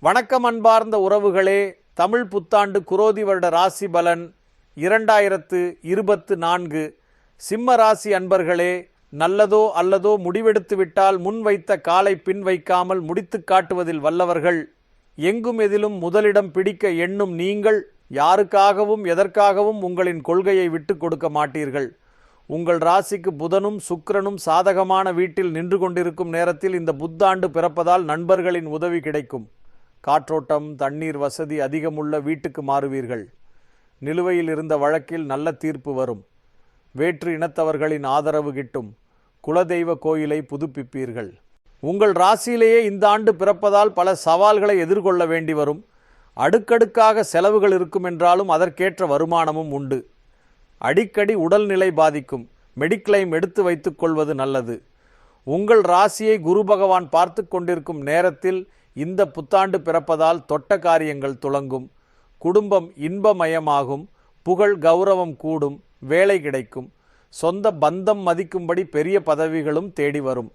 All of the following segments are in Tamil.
வணக்கம் அன்பார்ந்த உறவுகளே தமிழ் புத்தாண்டு குரோதி வருட ராசி பலன் இரண்டாயிரத்து இருபத்து நான்கு. சிம்ம ராசி அன்பர்களே நல்லதோ அல்லதோ முடிவெடுத்து விட்டால் முன் வைத்த காலை பின் வைக்காமல் முடித்துக் காட்டுவதில் வல்லவர்கள். எங்கும் எதிலும் முதலிடம் பிடிக்க எண்ணும் நீங்கள் யாருக்காகவும் எதற்காகவும் உங்களின் கொள்கையை விட்டு கொடுக்க மாட்டீர்கள். உங்கள் ராசிக்கு புதனும் சுக்கிரனும் சாதகமான வீட்டில் நின்று கொண்டிருக்கும் நேரத்தில் இந்த புத்தாண்டு பிறப்பதால் நண்பர்களின் உதவி கிடைக்கும். காற்றோட்டம் தண்ணீர் வசதி அதிகமுள்ள வீட்டுக்கு மாறுவீர்கள். நிலுவையில் இருந்த வழக்கில் நல்ல தீர்ப்பு வரும். வேற்று இனத்தவர்களின் ஆதரவு கிட்டும். குலதெய்வ கோயிலை புதுப்பிப்பீர்கள். உங்கள் ராசியிலேயே இந்த ஆண்டு பிறப்பதால் பல சவால்களை எதிர்கொள்ள வேண்டி வரும். அடுக்கடுக்காக செலவுகள் இருக்கும் என்றாலும் அதற்கேற்ற வருமானமும் உண்டு. அடிக்கடி உடல்நிலை பாதிக்கும். மெடிக்ளைம் எடுத்து வைத்துக்கொள்வது நல்லது. உங்கள் ராசியை குரு பகவான் பார்த்து கொண்டிருக்கும் நேரத்தில் இந்த புத்தாண்டு பிறப்பதால் தொட்ட காரியங்கள் துளங்கும் குடும்பம் இன்பமயமாகும் புகழ் கௌரவம் கூடும் வேலை கிடைக்கும் சொந்த பந்தம் மதிக்கும்படி பெரிய பதவிகளும் தேடி வரும்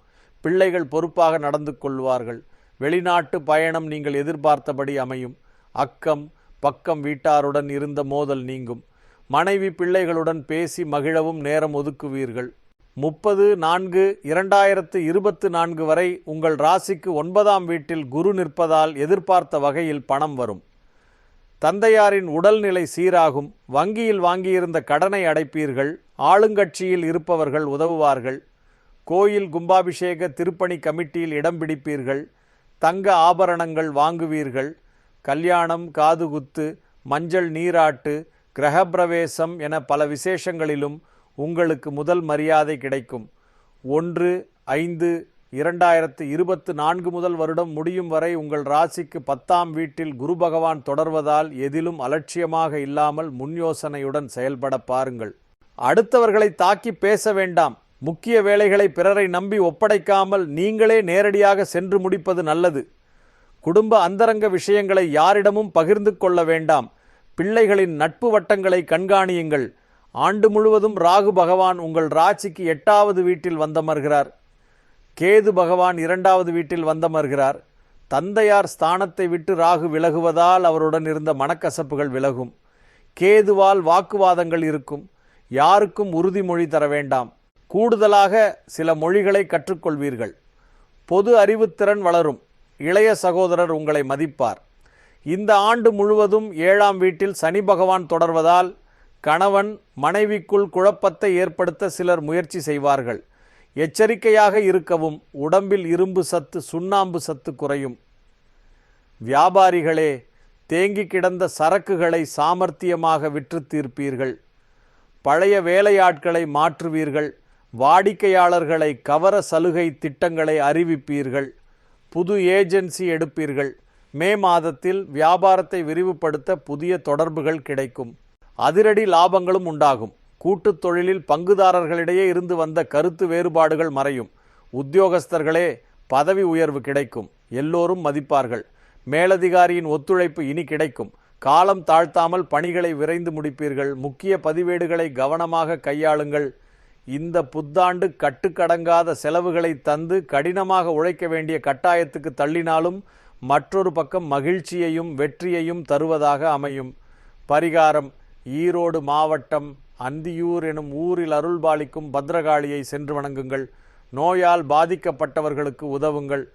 பிள்ளைகள் பொறுப்பாக நடந்து கொள்வார்கள் வெளிநாட்டு பயணம் நீங்கள் எதிர்பார்த்தபடி அமையும் அக்கம் பக்கம் வீட்டாருடன் இருந்த மோதல் நீங்கும் மனைவி பிள்ளைகளுடன் பேசி மகிழவும் நேரம் ஒதுக்குவீர்கள் முப்பது நான்கு இரண்டாயிரத்து இருபத்து நான்கு வரை உங்கள் ராசிக்கு ஒன்பதாம் வீட்டில் குரு நிற்பதால் எதிர்பார்த்த வகையில் பணம் வரும். தந்தையாரின் உடல்நிலை சீராகும் வங்கியில் வாங்கியிருந்த கடனை அடைப்பீர்கள் ஆளுங்கட்சியில் இருப்பவர்கள் உதவுவார்கள் கோயில் கும்பாபிஷேக திருப்பணி கமிட்டியில் இடம் பிடிப்பீர்கள் தங்க ஆபரணங்கள் வாங்குவீர்கள் கல்யாணம் காதுகுத்து மஞ்சள் நீராட்டு கிரகப்பிரவேசம் என பல விசேஷங்களிலும் உங்களுக்கு முதல் மரியாதை கிடைக்கும். ஒன்று ஐந்து இரண்டாயிரத்து இருபத்து நான்கு முதல் வருடம் முடியும் வரை உங்கள் ராசிக்கு பத்தாம் வீட்டில் குரு பகவான் தொடர்வதால் எதிலும் அலட்சியமாக இல்லாமல் முன் யோசனையுடன் செயல்பட பாருங்கள். அடுத்தவர்களை தாக்கி பேச வேண்டாம். முக்கிய வேலைகளை பிறரை நம்பி ஒப்படைக்காமல் நீங்களே நேரடியாக சென்று முடிப்பது நல்லது. குடும்ப அந்தரங்க விஷயங்களை யாரிடமும் பகிர்ந்து கொள்ள வேண்டாம். பிள்ளைகளின் நட்பு வட்டங்களை கண்காணியுங்கள். ஆண்டு முழுவதும் ராகு பகவான் உங்கள் ராசிக்கு எட்டாவது வீட்டில் வந்தமர்கிறார். கேது பகவான் இரண்டாவது வீட்டில் வந்தமர்கிறார். தந்தையார் ஸ்தானத்தை விட்டு ராகு விலகுவதால் அவருடன் இருந்த மனக்கசப்புகள் விலகும். கேதுவால் வாக்குவாதங்கள் இருக்கும். யாருக்கும் உறுதிமொழி தர வேண்டாம். கூடுதலாக சில மொழிகளை கற்றுக்கொள்வீர்கள். பொது அறிவுத்திறன் வளரும். இளைய சகோதரர் உங்களை மதிப்பார். இந்த ஆண்டு முழுவதும் ஏழாம் வீட்டில் சனி பகவான் தொடர்வதால் கணவன் மனைவிக்குள் குழப்பத்தை ஏற்படுத்த சிலர் முயற்சி செய்வார்கள். எச்சரிக்கையாக இருக்கவும் உடம்பில் இரும்பு சத்து சுண்ணாம்பு சத்து குறையும். வியாபாரிகளே தேங்கி கிடந்த சரக்குகளை சாமர்த்தியமாக விற்று தீர்ப்பீர்கள். பழைய வேலையாட்களை மாற்றுவீர்கள். வாடிக்கையாளர்களை கவர சலுகை திட்டங்களை அறிவிப்பீர்கள். புது ஏஜென்சி எடுப்பீர்கள். மே மாதத்தில் வியாபாரத்தை விரிவுபடுத்த புதிய தொடர்புகள் கிடைக்கும். அதிரடி லாபங்களும் உண்டாகும். கூட்டுத் தொழிலில் பங்குதாரர்களிடையே இருந்து வந்த கருத்து வேறுபாடுகள் மறையும். உத்தியோகஸ்தர்களே பதவி உயர்வு கிடைக்கும். எல்லோரும் மதிப்பார்கள். மேலதிகாரியின் ஒத்துழைப்பு இனி கிடைக்கும். காலம் தாழ்த்தாமல் பணிகளை விரைந்து முடிப்பீர்கள். முக்கிய பதிவேடுகளை கவனமாக கையாளுங்கள். இந்த புத்தாண்டு கட்டுக்கடங்காத செலவுகளை தந்து கடினமாக உழைக்க வேண்டிய கட்டாயத்துக்கு தள்ளினாலும் மற்றொரு பக்கம் மகிழ்ச்சியையும் வெற்றியையும் தருவதாக அமையும். பரிகாரம். ஈரோடு மாவட்டம் அந்தியூர் எனும் ஊரில் அருள்பாலிக்கும் பத்ரகாளியை சென்று வணங்குங்கள். நோயால் பாதிக்கப்பட்டவர்களுக்கு உதவுங்கள்.